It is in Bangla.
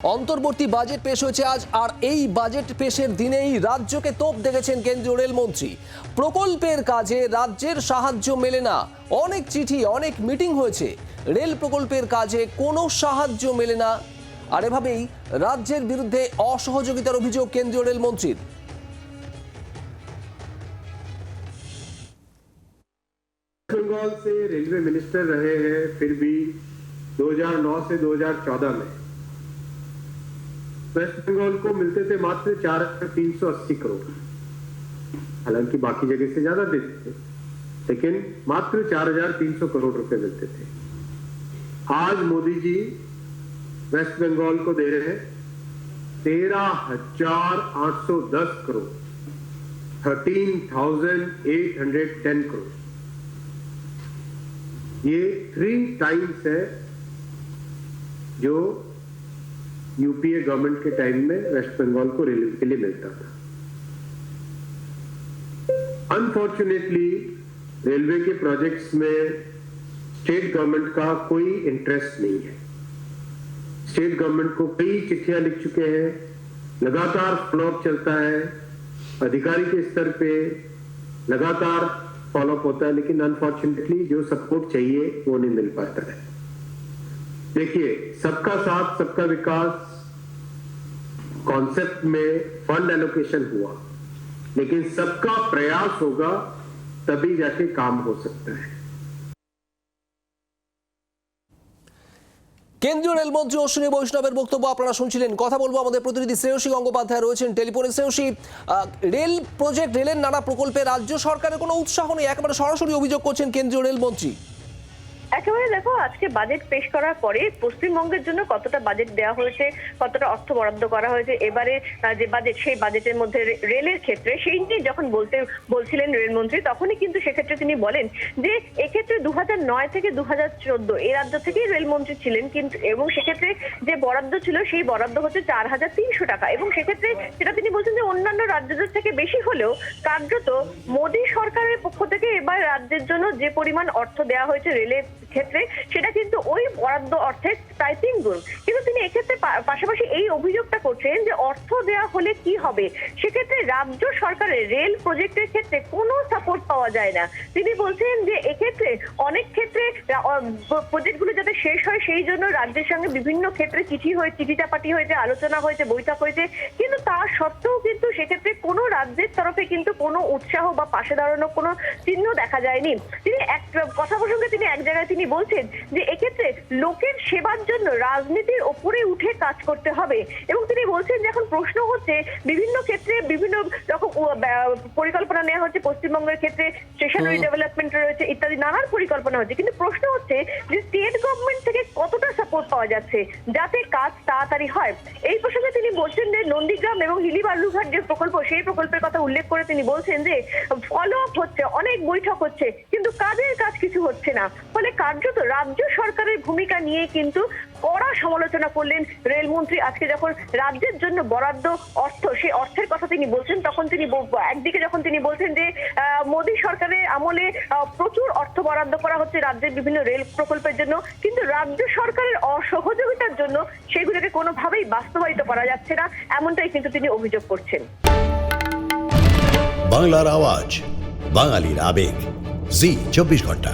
অন্তর্বর্তী বাজেট পেশ হয়েছে আজ আর এই বাজেট পেশের দিনেই রাজ্যকে তোপ দেখেছেন কেন্দ্রীয় রেলমন্ত্রী প্রকল্পের কাজে রাজ্যের সাহায্য মেলে না অনেক চিঠি অনেক মিটিং হয়েছে রেল প্রকল্পের কাজে কোনো সাহায্য মেলে না আর এভাবেই রাজ্যের বিরুদ্ধে অসহযোগিতার অভিযোগ কেন্দ্রীয় রেলমন্ত্রীর बंगाल से रेलवे मिनिस्टर रहे हैं फिर भी 2009 से 2014 में वेस्ट बंगाल को मिलते थे मात्र चार हज़ार तीन सौ अस्सी करोड़। हालाँकि बाकी जगह से ज़्यादा देते थे, लेकिन मात्र चार हज़ार तीन सौ करोड़ रुपए मिलते थे। आज मोदी जी वेस्ट बंगाल को दे रहे हैं तेरह हज़ार आठ सौ दस crore thirteen thousand eight hundred ten crore. ये थ्री टाइम्स है जो यूपीए गवर्नमेंट के टाइम में वेस्ट बंगाल को रेलवे के लिए मिलता था। अनफॉर्चुनेटली रेलवे के प्रोजेक्ट्स में स्टेट गवर्नमेंट का कोई इंटरेस्ट नहीं है। स्टेट गवर्नमेंट को कई चिट्ठियाँ लिख चुके हैं, लगातार फॉलोअप चलता है, अधिकारी के स्तर पे लगातार फॉलोअप होता है, लेकिन अनफॉर्चुनेटली जो सपोर्ट चाहिए वो नहीं मिल पाता है। देखिए सबका साथ सबका विकास कॉन्सेप्ट में फंड एलोकेशन हुआ लेकिन सबका प्रयास होगा तभी जाके काम हो सकता है কেন্দ্রীয় রেলমন্ত্রী অশ্বিনী বৈষ্ণবের বক্তব্য আপনারা শুনছিলেন কথা বলবো আমাদের প্রতিনিধি শ্রেয়সী গঙ্গোপাধ্যায় রয়েছেন টেলিফোনে শ্রেয়সী আহ, রেল প্রজেক্ট রেলের নানা প্রকল্পে রাজ্য সরকারের কোনো উৎসাহ নেই একেবারে সরাসরি অভিযোগ করছেন কেন্দ্রীয় রেলমন্ত্রী একেবারে দেখো, আজকে বাজেট পেশ করার পরে পশ্চিমবঙ্গের জন্য কতটা বাজেট দেওয়া হয়েছে, কতটা অর্থ বরাদ্দ করা হয়েছে, এবারে যে বাজেট সেই বাজেটের মধ্যে রেলের ক্ষেত্রে, সেই নিয়ে যখন বলতে, বলছিলেন রেলমন্ত্রী, তখনই কিন্তু সেক্ষেত্রে তিনি বলেন যে এক্ষেত্রে দু নয় থেকে দু হাজার চোদ্দ এই রাজ্য থেকেই রেলমন্ত্রী ছিলেন, কিন্তু, এবং সেক্ষেত্রে যে বরাদ্দ ছিল, সেই বরাদ্দ হচ্ছে চার হাজার তিনশো টাকা, এবং সেক্ষেত্রে সেটা তিনি বলছেন যে অন্যান্য রাজ্যদের থেকে বেশি হলেও কার্যত মোদী সরকারের পক্ষ থেকে এবার রাজ্যের জন্য যে পরিমাণ অর্থ দেওয়া হয়েছে রেলের ক্ষেত্রে, সেটা কিন্তু ওই বরাদ্দ অর্থের প্রায় তিন গুণ কিন্তু তিনি এক্ষেত্রে পাশাপাশি এই অভিযোগটা করছেন যে অর্থ দেওয়া হলে কি হবে? সেক্ষেত্রে রাজ্য সরকারের রেল প্রজেক্টের ক্ষেত্রে কোনো সাপোর্ট পাওয়া যায় না। তিনি বলছেন যে এক্ষেত্রে অনেক ক্ষেত্রে প্রজেক্টগুলো যাতে শেষ হয়, সেই জন্য রাজ্যের সঙ্গে বিভিন্ন ক্ষেত্রে চিঠি হয়ে চিঠি চাপাটি হয়েছে, আলোচনা হয়েছে, বৈঠক হয়েছে। কিন্তু তা সত্ত্বেও কিন্তু সেক্ষেত্রে কোনো রাজ্যের তরফে কিন্তু কোনো উৎসাহ বা পাশে দাঁড়ানোর কোনো চিহ্ন দেখা যায়নি। তিনি এক, কথা প্রসঙ্গে তিনি এক জায়গায় বলছেন যে এক্ষেত্রে লোকের সেবার জন্য রাজনীতির ওপরে উঠে কাজ করতে হবে। এবং তিনি বলছেন যে এখন প্রশ্ন হচ্ছে বিভিন্ন ক্ষেত্রে বিভিন্ন রকম পরিকল্পনা নেওয়া হচ্ছে। পশ্চিমবঙ্গের ক্ষেত্রে স্টেশনারি ডেভেলপমেন্ট রয়েছে ইত্যাদি নানান পরিকল্পনা হচ্ছে। কিন্তু প্রশ্ন হচ্ছে যে স্টেট গভর্নমেন্ট থেকে কতটা সাপোর্ট পাওয়া যাচ্ছে যাতে কাজ তাড়াতাড়ি হয়? এই প্রসঙ্গে তিনি বলছেন যে নন্দীগ্রাম এবং হিলি বালুঘাট যে প্রকল্প সেই প্রকল্পের কথা উল্লেখ করে তিনি বলছেন যে ফলো আপ হচ্ছে অনেক বৈঠক হচ্ছে কিন্তু কাজের কাজ কিছু হচ্ছে না। ফলে কার্যত রাজ্য সরকারের ভূমিকা নিয়ে কিন্তু কড়া সমালোচনা করলেন রেলমন্ত্রী। আজকে যখন রাজ্যের জন্য বরাদ্দ অর্থ, সেই অর্থের কথা তিনি বলছেন, তখন তিনি একদিকে যখন তিনি বলছেন যে মোদী সরকারের আমলে প্রচুর অর্থ বরাদ্দ করা হচ্ছে রাজ্যের বিভিন্ন রেল প্রকল্পের জন্য, কিন্তু রাজ্য সরকারের অসহযোগিতার জন্য সেগুলোকে কোনোভাবেই বাস্তবায়িত করা যাচ্ছে না, এমনটাই কিন্তু তিনি অভিযোগ করছেন। বাংলার আওয়াজ, বাঙালির আবেগ। জি, চব্বিশ ঘণ্টা।